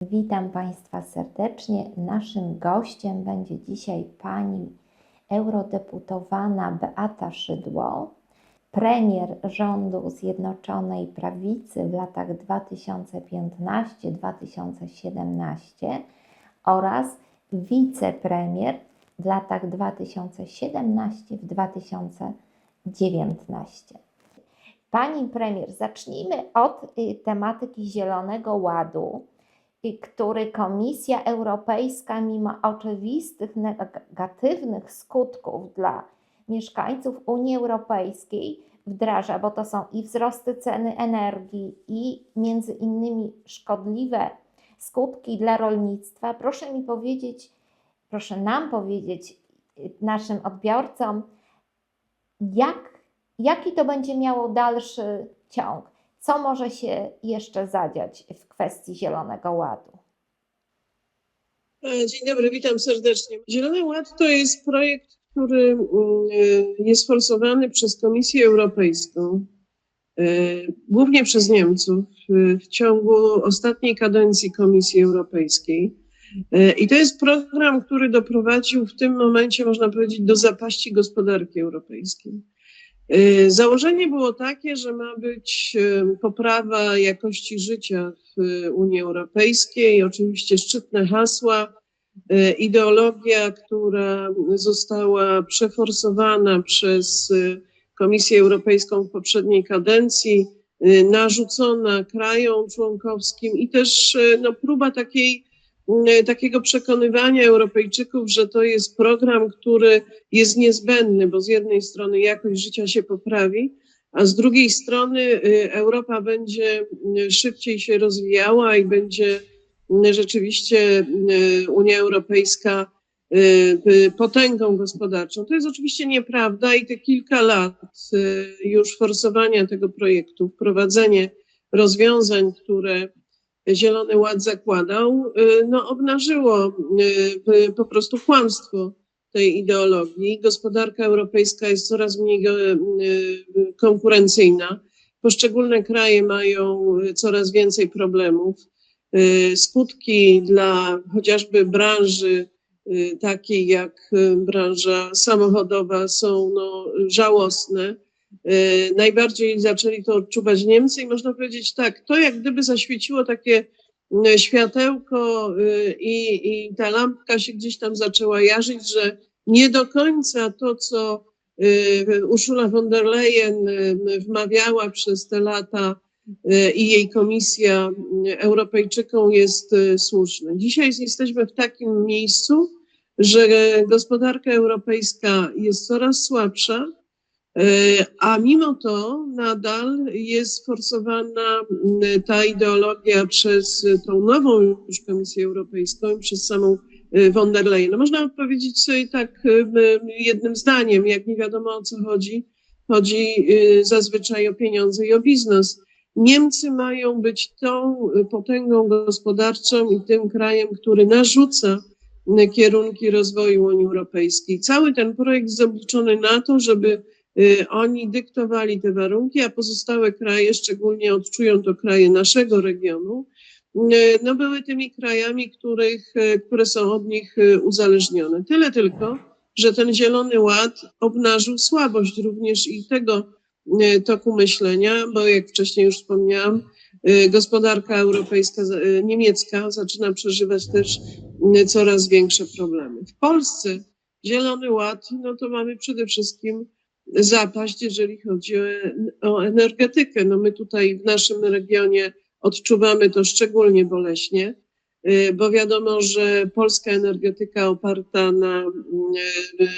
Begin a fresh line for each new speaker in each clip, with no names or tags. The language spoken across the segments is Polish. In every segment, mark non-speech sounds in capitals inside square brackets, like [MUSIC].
Witam Państwa serdecznie. Naszym gościem będzie dzisiaj pani eurodeputowana Beata Szydło, premier rządu Zjednoczonej Prawicy w latach 2015-2017 oraz wicepremier w latach 2017-2019. Pani premier, zacznijmy od y, tematyki Zielonego Ładu, który Komisja Europejska, mimo oczywistych negatywnych skutków dla mieszkańców Unii Europejskiej, wdraża, bo to są i wzrosty ceny energii, i między innymi szkodliwe skutki dla rolnictwa. Proszę mi powiedzieć, proszę nam powiedzieć, naszym odbiorcom, jak jaki to będzie miało dalszy ciąg? Co może się jeszcze zadziać w kwestii Zielonego Ładu?
E, Dzień dobry, witam serdecznie. Zielony Ład to jest projekt, który mm, e, jest forsowany przez Komisję Europejską, e, głównie przez Niemców w ciągu ostatniej kadencji Komisji Europejskiej. I to jest program, który doprowadził w tym momencie, można powiedzieć, do zapaści gospodarki europejskiej. E, Założenie było takie, że ma być e, poprawa jakości życia w e, Unii Europejskiej, oczywiście szczytne hasła, ideologia, która została przeforsowana przez Komisję Europejską w poprzedniej kadencji, narzucona krajom członkowskim i też no, próba takiej, takiego przekonywania Europejczyków, że to jest program, który jest niezbędny, bo z jednej strony jakość życia się poprawi, a z drugiej strony y, Europa będzie y, szybciej się rozwijała i będzie y, rzeczywiście y, Unia Europejska y, y, potęgą gospodarczą. To jest oczywiście nieprawda i te kilka lat y, już forsowania tego projektu, wprowadzenie rozwiązań, które Zielony Ład zakładał, y, no obnażyło y, y, po prostu kłamstwo tej ideologii. Gospodarka europejska jest coraz mniej konkurencyjna. Poszczególne kraje mają coraz więcej problemów. Skutki dla chociażby branży takiej jak branża samochodowa są no, żałosne. Y, Najbardziej zaczęli to odczuwać Niemcy i można powiedzieć tak, to jak gdyby zaświeciło takie y, światełko y, i, i ta lampka się gdzieś tam zaczęła jarzyć, że nie do końca to, co Ursula von der Leyen wmawiała przez te lata i jej komisja Europejczykom jest słuszne. Dzisiaj jesteśmy w takim miejscu, że gospodarka europejska jest coraz słabsza, a mimo to nadal jest forsowana ta ideologia przez tą nową już Komisję Europejską i przez samą y, von der Leyen. No można powiedzieć sobie tak y, jednym zdaniem, jak nie wiadomo o co chodzi. Chodzi zazwyczaj o pieniądze i o biznes. Niemcy mają być tą potęgą gospodarczą i tym krajem, który narzuca kierunki rozwoju Unii Europejskiej. Cały ten projekt jest obliczony na to, żeby oni dyktowali te warunki, a pozostałe kraje, szczególnie odczują to kraje naszego regionu, y, no były tymi krajami, których, y, które są od nich y, uzależnione. Tyle tylko, że ten Zielony Ład obnażył słabość również i tego y, toku myślenia, bo jak wcześniej już wspomniałam, y, gospodarka europejska, y, niemiecka zaczyna przeżywać też y, coraz większe problemy. W Polsce Zielony Ład, no to mamy przede wszystkim zapaść, jeżeli chodzi o, energetykę. No my tutaj w naszym regionie odczuwamy to szczególnie boleśnie, y, bo wiadomo, że polska energetyka oparta na y, y,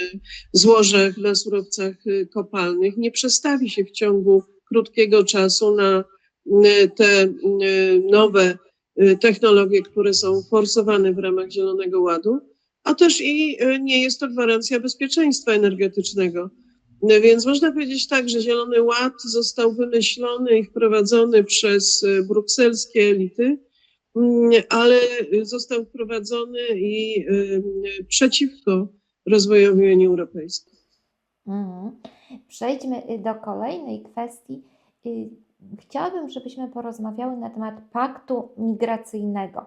złożach, na surowcach kopalnych nie przestawi się w ciągu krótkiego czasu na te nowe technologie, które są forsowane w ramach Zielonego Ładu, a też i nie jest to gwarancja bezpieczeństwa energetycznego. Y, Więc można powiedzieć tak, że Zielony Ład został wymyślony i wprowadzony przez y, brukselskie elity, mm, ale został wprowadzony i y, przeciwko rozwojowi Unii Europejskiej.
Mhm. Przejdźmy y, do kolejnej kwestii. Y, Chciałabym, żebyśmy porozmawiały na temat paktu migracyjnego.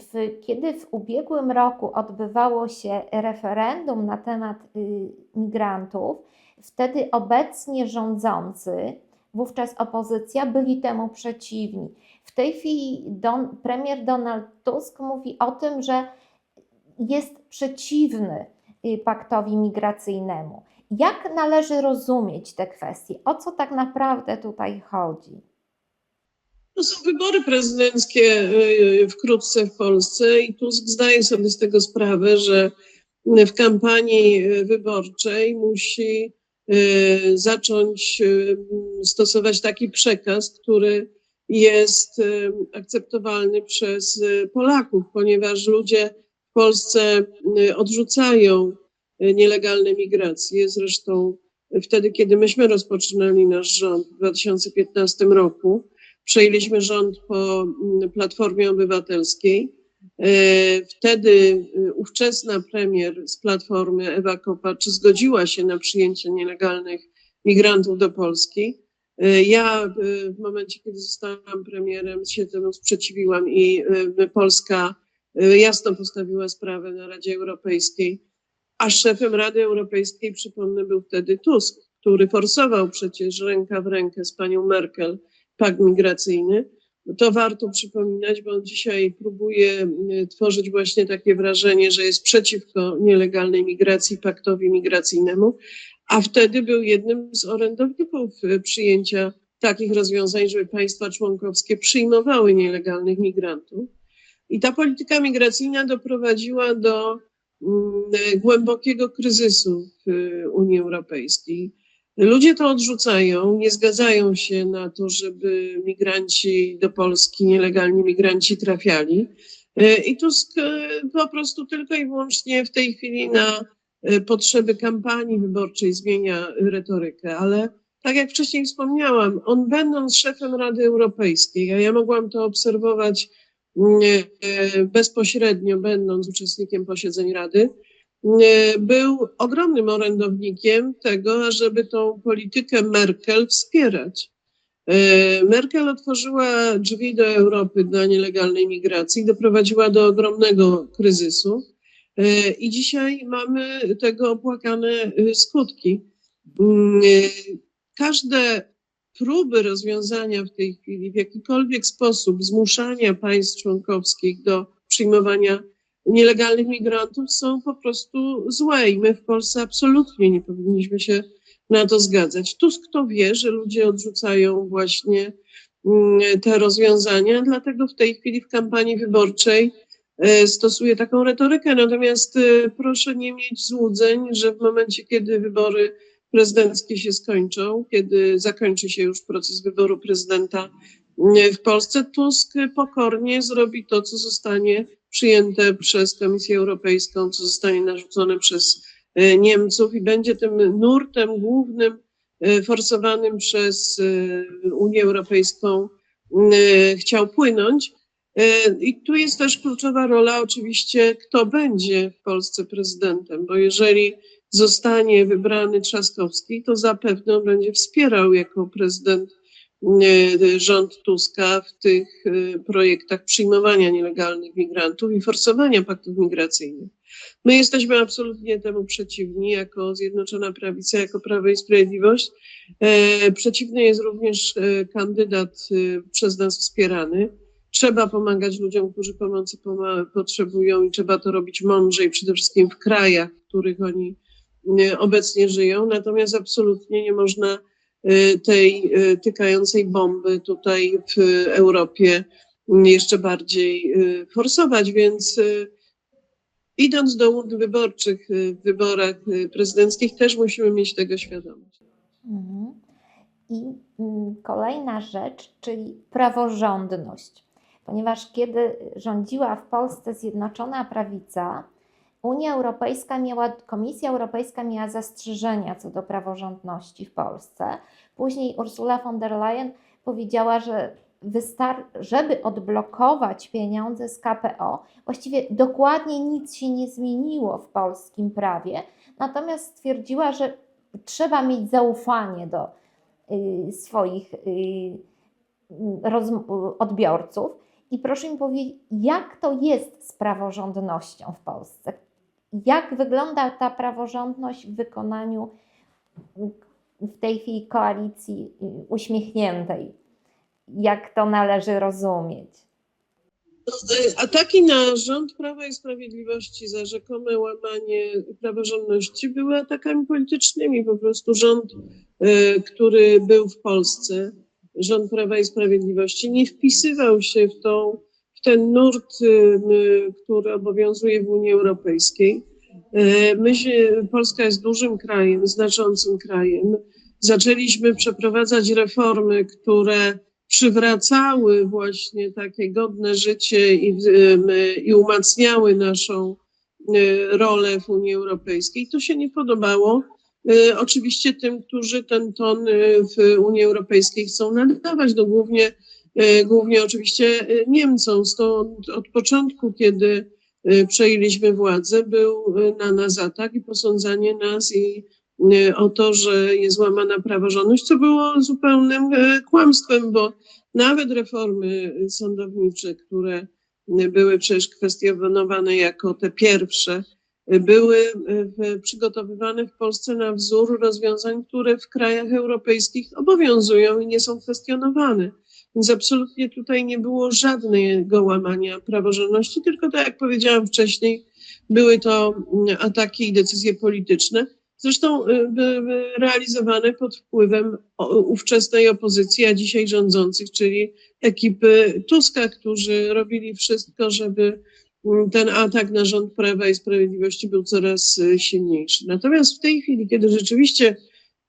W, kiedy w ubiegłym roku odbywało się referendum na temat y, migrantów, wtedy obecnie rządzący, wówczas opozycja, byli temu przeciwni. W tej chwili Don, premier Donald Tusk mówi o tym, że jest przeciwny y, paktowi migracyjnemu. Jak należy rozumieć te kwestie? O co tak naprawdę tutaj chodzi?
To są wybory prezydenckie y, wkrótce w Polsce i Tusk zdaje sobie z tego sprawę, że w kampanii y, wyborczej musi y, zacząć y, stosować taki przekaz, który jest y, akceptowalny przez y, Polaków, ponieważ ludzie w Polsce y, odrzucają y, nielegalne migracje. Zresztą wtedy, kiedy myśmy rozpoczynali nasz rząd w 2015 roku, przejęliśmy rząd po mm, Platformie Obywatelskiej. E, Wtedy e, ówczesna premier z Platformy, Ewa Kopacz, zgodziła się na przyjęcie nielegalnych migrantów do Polski. E, Ja w momencie, kiedy zostałam premierem, się temu sprzeciwiłam i Polska jasno postawiła sprawę na Radzie Europejskiej, a szefem Rady Europejskiej, przypomnę, był wtedy Tusk, który forsował przecież ręka w rękę z panią Merkel pakt migracyjny. To warto przypominać, bo on dzisiaj próbuje y, tworzyć właśnie takie wrażenie, że jest przeciwko nielegalnej migracji, paktowi migracyjnemu, a wtedy był jednym z orędowników y, przyjęcia takich rozwiązań, żeby państwa członkowskie przyjmowały nielegalnych migrantów. I ta polityka migracyjna doprowadziła do mm, głębokiego kryzysu w y, Unii Europejskiej. Ludzie to odrzucają, nie zgadzają się na to, żeby migranci do Polski, nielegalni migranci trafiali. E, I Tusk e, po prostu tylko i wyłącznie w tej chwili na e, potrzeby kampanii wyborczej zmienia retorykę, ale tak jak wcześniej wspomniałam, on będąc szefem Rady Europejskiej, a ja mogłam to obserwować mm, bezpośrednio, będąc uczestnikiem posiedzeń Rady, był ogromnym orędownikiem tego, żeby tą politykę Merkel wspierać. E, Merkel otworzyła drzwi do Europy dla nielegalnej migracji, doprowadziła do ogromnego kryzysu e, i dzisiaj mamy tego opłakane e, skutki. Mm, Każde próby rozwiązania w tej chwili w jakikolwiek sposób zmuszania państw członkowskich do przyjmowania nielegalnych migrantów są po prostu złe i my w Polsce absolutnie nie powinniśmy się na to zgadzać. Tusk to wie, że ludzie odrzucają właśnie mm, te rozwiązania, dlatego w tej chwili w kampanii wyborczej e, stosuje taką retorykę. Natomiast e, proszę nie mieć złudzeń, że w momencie, kiedy wybory prezydenckie się skończą, kiedy zakończy się już proces wyboru prezydenta w Polsce, Tusk pokornie zrobi to, co zostanie przyjęte przez Komisję Europejską, co zostanie narzucone przez e, Niemców i będzie tym nurtem głównym e, forsowanym przez e, Unię Europejską chciał płynąć. I tu jest też kluczowa rola oczywiście, kto będzie w Polsce prezydentem, bo jeżeli zostanie wybrany Trzaskowski, to zapewne będzie wspierał jako prezydent rząd Tuska w tych e, projektach przyjmowania nielegalnych migrantów i forsowania paktów migracyjnych. My jesteśmy absolutnie temu przeciwni, jako Zjednoczona Prawica, jako Prawo i Sprawiedliwość. E, Przeciwny jest również e, kandydat e, przez nas wspierany. Trzeba pomagać ludziom, którzy pomocy potrzebują i trzeba to robić mądrzej, przede wszystkim w krajach, w których oni obecnie żyją. Natomiast absolutnie nie można tej e, tykającej bomby tutaj w Europie jeszcze bardziej e, forsować, więc idąc do urn wyborczych w wyborach prezydenckich też musimy mieć tego świadomość.
Mhm. I mm, kolejna rzecz, czyli praworządność. Ponieważ kiedy rządziła w Polsce Zjednoczona Prawica, Unia Europejska miała, Komisja Europejska miała zastrzeżenia co do praworządności w Polsce. Później Ursula von der Leyen powiedziała, że żeby odblokować pieniądze z KPO, właściwie dokładnie nic się nie zmieniło w polskim prawie, natomiast stwierdziła, że trzeba mieć zaufanie do y, swoich y, odbiorców I proszę mi powiedzieć, jak to jest z praworządnością w Polsce? Jak wygląda ta praworządność w wykonaniu w tej chwili koalicji uśmiechniętej? Jak to należy rozumieć?
Ataki na rząd Prawa i Sprawiedliwości za rzekome łamanie praworządności były atakami politycznymi. Po prostu rząd, y, który był w Polsce, rząd Prawa i Sprawiedliwości, nie wpisywał się w, tą, ten nurt, y, y, który obowiązuje w Unii Europejskiej. My się, Polska jest dużym krajem, znaczącym krajem. Zaczęliśmy przeprowadzać reformy, które przywracały właśnie takie godne życie i, i umacniały naszą rolę w Unii Europejskiej. To się nie podobało. Oczywiście tym, którzy ten ton w Unii Europejskiej chcą nadawać, no głównie, głównie oczywiście Niemcom. Stąd od początku, kiedy przejęliśmy władzę, był na nas atak i posądzanie nas i o to, że jest łamana praworządność, co było zupełnym kłamstwem, bo nawet reformy sądownicze, które były przecież kwestionowane jako te pierwsze, były przygotowywane w Polsce na wzór rozwiązań, które w krajach europejskich obowiązują i nie są kwestionowane. Więc absolutnie tutaj nie było żadnego łamania praworządności, tylko tak jak powiedziałam wcześniej, były to ataki i decyzje polityczne zresztą realizowane pod wpływem ówczesnej opozycji, a dzisiaj rządzących, czyli ekipy Tuska, którzy robili wszystko, żeby ten atak na rząd Prawa i Sprawiedliwości był coraz silniejszy. Natomiast w tej chwili, kiedy rzeczywiście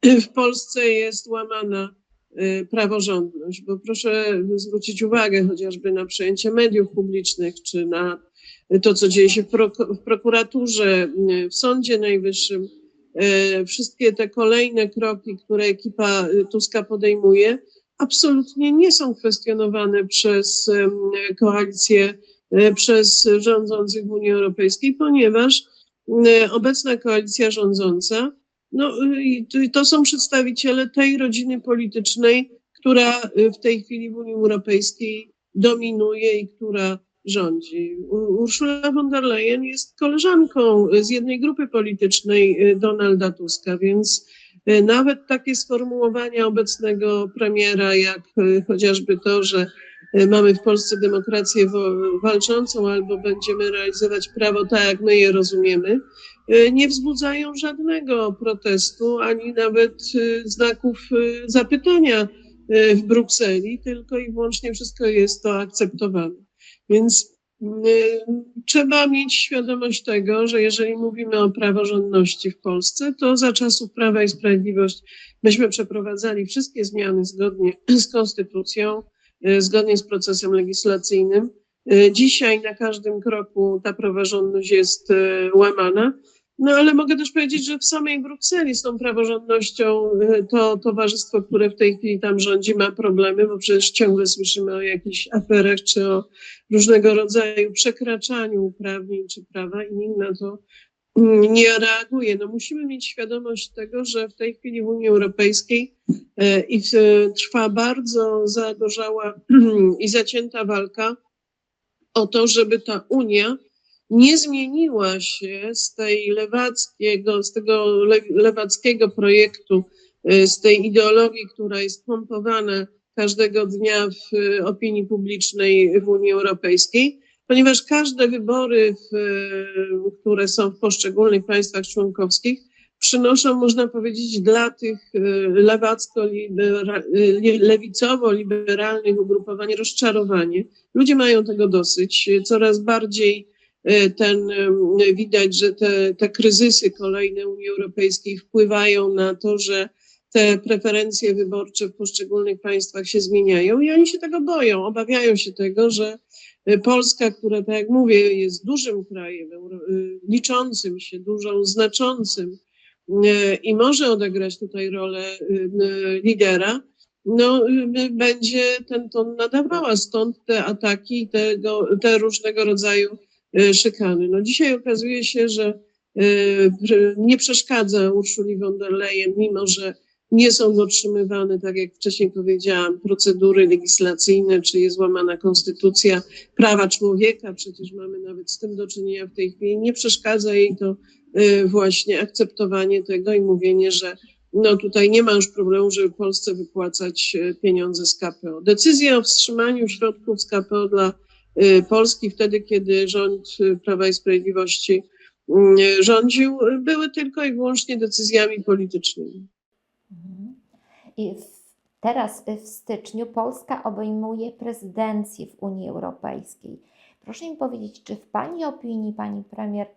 w Polsce jest łamana praworządność, bo proszę zwrócić uwagę chociażby na przejęcie mediów publicznych, czy na to, co dzieje się w, prok- w prokuraturze, w Sądzie Najwyższym, wszystkie te kolejne kroki, które ekipa Tuska podejmuje, absolutnie nie są kwestionowane przez koalicję, przez rządzących w Unii Europejskiej, ponieważ obecna koalicja rządząca, no, to są przedstawiciele tej rodziny politycznej, która w tej chwili w Unii Europejskiej dominuje i która rządzi. Ursula von der Leyen jest koleżanką z jednej grupy politycznej Donalda Tuska, więc nawet takie sformułowania obecnego premiera, jak chociażby to, że mamy w Polsce demokrację walczącą albo będziemy realizować prawo tak, jak my je rozumiemy, nie wzbudzają żadnego protestu ani nawet znaków zapytania w Brukseli, tylko i wyłącznie wszystko jest to akceptowane. Więc trzeba mieć świadomość tego, że jeżeli mówimy o praworządności w Polsce, to za czasów Prawa i Sprawiedliwość myśmy przeprowadzali wszystkie zmiany zgodnie z konstytucją, zgodnie z procesem legislacyjnym. Dzisiaj na każdym kroku ta praworządność jest łamana. No ale mogę też powiedzieć, że w samej Brukseli z tą praworządnością to towarzystwo, które w tej chwili tam rządzi, ma problemy, bo przecież ciągle słyszymy o jakichś aferach czy o różnego rodzaju przekraczaniu uprawnień czy prawa i nikt na to nie reaguje. No musimy mieć świadomość tego, że w tej chwili w Unii Europejskiej i trwa bardzo zagorzała [CLEARS THROAT] i zacięta walka o to, żeby ta Unia nie zmieniła się z tej lewackiego, z tego lewackiego projektu, z tej ideologii, która jest pompowana każdego dnia w opinii publicznej w Unii Europejskiej, ponieważ każde wybory, które są w poszczególnych państwach członkowskich, przynoszą, można powiedzieć, dla tych lewicowo-liberalnych ugrupowań rozczarowanie. Ludzie mają tego dosyć. Coraz bardziej ten, widać, że te, te kryzysy kolejne Unii Europejskiej wpływają na to, że te preferencje wyborcze w poszczególnych państwach się zmieniają i oni się tego boją, obawiają się tego, że Polska, która, tak jak mówię, jest dużym krajem, liczącym się, dużą, znaczącym i może odegrać tutaj rolę lidera, no, będzie ten ton nadawała. Stąd te ataki, tego, te różnego rodzaju szykany. No dzisiaj okazuje się, że nie przeszkadza Urszuli von der Leyen, mimo że nie są dotrzymywane, tak jak wcześniej powiedziałam, procedury legislacyjne, czy jest łamana konstytucja, prawa człowieka, przecież mamy nawet z tym do czynienia w tej chwili, nie przeszkadza jej to y, właśnie akceptowanie tego i mówienie, że no tutaj nie ma już problemu, żeby Polsce wypłacać y, pieniądze z KPO. Decyzja o wstrzymaniu środków z KPO dla y, Polski wtedy, kiedy rząd Prawa i Sprawiedliwości rządził, były tylko i wyłącznie decyzjami politycznymi.
I w, teraz w styczniu Polska obejmuje prezydencję w Unii Europejskiej. Proszę mi powiedzieć, czy w Pani opinii, Pani Premier,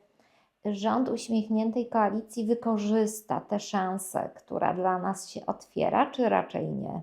rząd uśmiechniętej koalicji wykorzysta tę szansę, która dla nas się otwiera, czy raczej nie?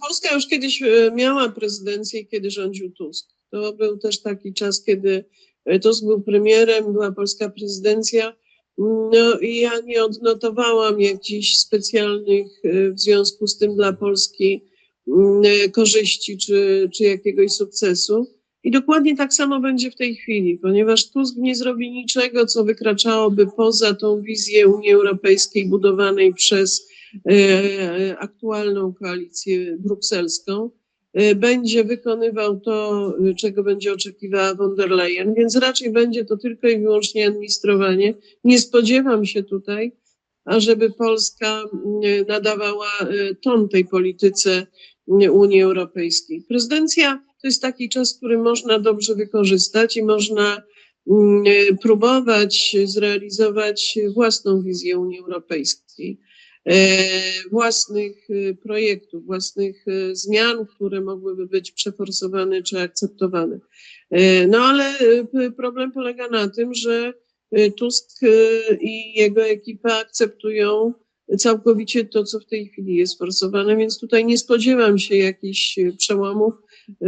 Polska już kiedyś e, miała prezydencję, kiedy rządził Tusk. To był też taki czas, kiedy e, Tusk był premierem, była polska prezydencja. No i ja nie odnotowałam jakichś specjalnych e, w związku z tym dla Polski mm, e, korzyści czy, czy jakiegoś sukcesu. I dokładnie tak samo będzie w tej chwili, ponieważ Tusk nie zrobi niczego, co wykraczałoby poza tą wizję Unii Europejskiej budowanej przez e, aktualną koalicję brukselską. E, Będzie wykonywał to, e, czego będzie oczekiwała von der Leyen, więc raczej będzie to tylko i wyłącznie administrowanie. Nie spodziewam się tutaj, ażeby Polska mm, nadawała ton tej polityce Unii Europejskiej. Prezydencja to jest taki czas, który można dobrze wykorzystać i można próbować zrealizować własną wizję Unii Europejskiej, własnych e, projektów, własnych e, zmian, które mogłyby być przeforsowane czy akceptowane. E, No ale e, problem polega na tym, że e, Tusk e, i jego ekipa akceptują całkowicie to, co w tej chwili jest forsowane, więc tutaj nie spodziewam się jakichś e, przełomów.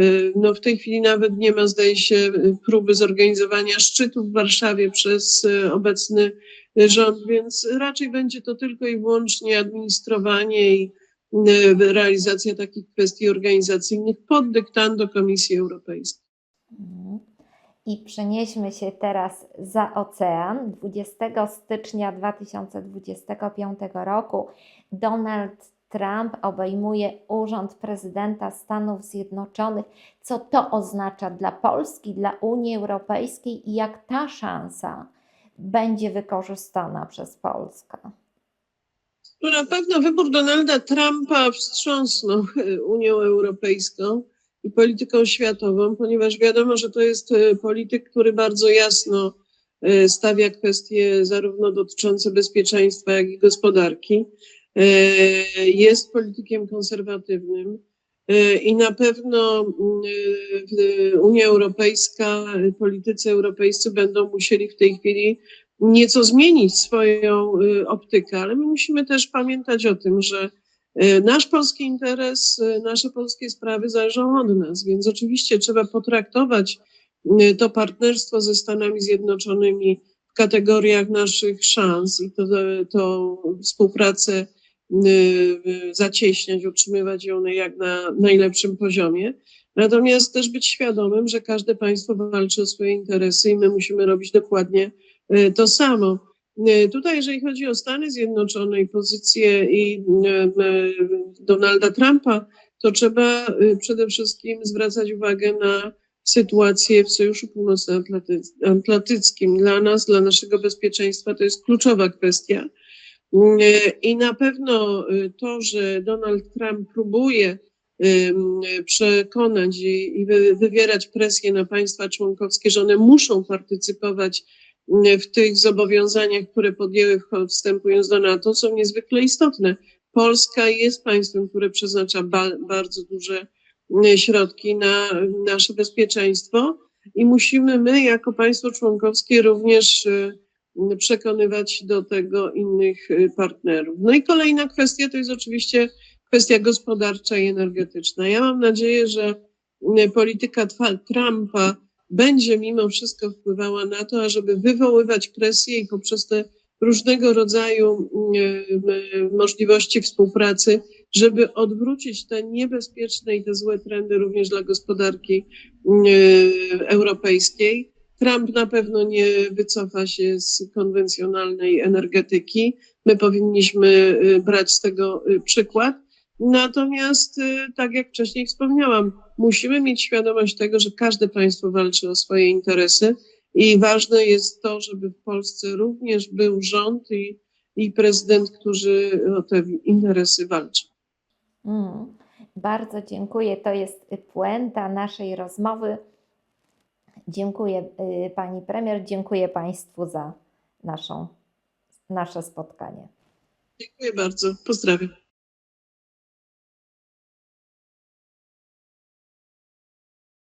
Y, No w tej chwili nawet nie ma, zdaje się, y, próby zorganizowania szczytu w Warszawie przez obecny rząd, więc raczej będzie to tylko i wyłącznie administrowanie i realizacja takich kwestii organizacyjnych pod dyktando Komisji Europejskiej.
I przenieśmy się teraz za ocean. 20 stycznia 2025 roku Donald Trump obejmuje urząd prezydenta Stanów Zjednoczonych. Co to oznacza dla Polski, dla Unii Europejskiej i jak ta szansa będzie wykorzystana przez Polskę?
No na pewno wybór Donalda Trumpa wstrząsnął y, Unią Europejską i polityką światową, ponieważ wiadomo, że to jest y, polityk, który bardzo jasno y, stawia kwestie zarówno dotyczące bezpieczeństwa, jak i gospodarki. Y, Jest politykiem konserwatywnym i na pewno w- Unia Europejska, politycy europejscy będą musieli w tej chwili nieco zmienić swoją optykę, ale my musimy też pamiętać o tym, że nasz polski interes, y, nasze polskie sprawy zależą od nas, więc oczywiście trzeba potraktować y, to partnerstwo ze Stanami Zjednoczonymi w kategoriach naszych szans i to, to współpracę zacieśniać, utrzymywać ją jak na najlepszym poziomie. Natomiast też być świadomym, że każde państwo walczy o swoje interesy i my musimy robić dokładnie to samo. Y, Tutaj, jeżeli chodzi o Stany Zjednoczone i pozycję i y, y, Donalda Trumpa, to trzeba przede wszystkim zwracać uwagę na sytuację w Sojuszu Północnoatlantyckim. Dla nas, dla naszego bezpieczeństwa to jest kluczowa kwestia. I na pewno to, że Donald Trump próbuje przekonać i, i wy- wywierać presję na państwa członkowskie, że one muszą partycypować w tych zobowiązaniach, które podjęły wstępując do NATO, są niezwykle istotne. Polska jest państwem, które przeznacza ba- bardzo duże y, środki na nasze bezpieczeństwo i musimy my, jako państwo członkowskie, również y, przekonywać do tego innych y, partnerów. No i kolejna kwestia to jest oczywiście kwestia gospodarcza i energetyczna. Ja mam nadzieję, że y, polityka Trumpa będzie mimo wszystko wpływała na to, ażeby wywoływać presję i poprzez te różnego rodzaju y, y, możliwości współpracy, żeby odwrócić te niebezpieczne i te złe trendy również dla gospodarki y, europejskiej. Trump na pewno nie wycofa się z konwencjonalnej energetyki. My powinniśmy y, brać z tego y, przykład. Natomiast, y, tak jak wcześniej wspomniałam, musimy mieć świadomość tego, że każde państwo walczy o swoje interesy i ważne jest to, żeby w Polsce również był rząd i, i prezydent, którzy o te interesy walczą.
Mm, bardzo dziękuję. To jest puenta naszej rozmowy. Dziękuję y, Pani Premier, dziękuję Państwu za naszą, nasze spotkanie.
Dziękuję bardzo. Pozdrawiam.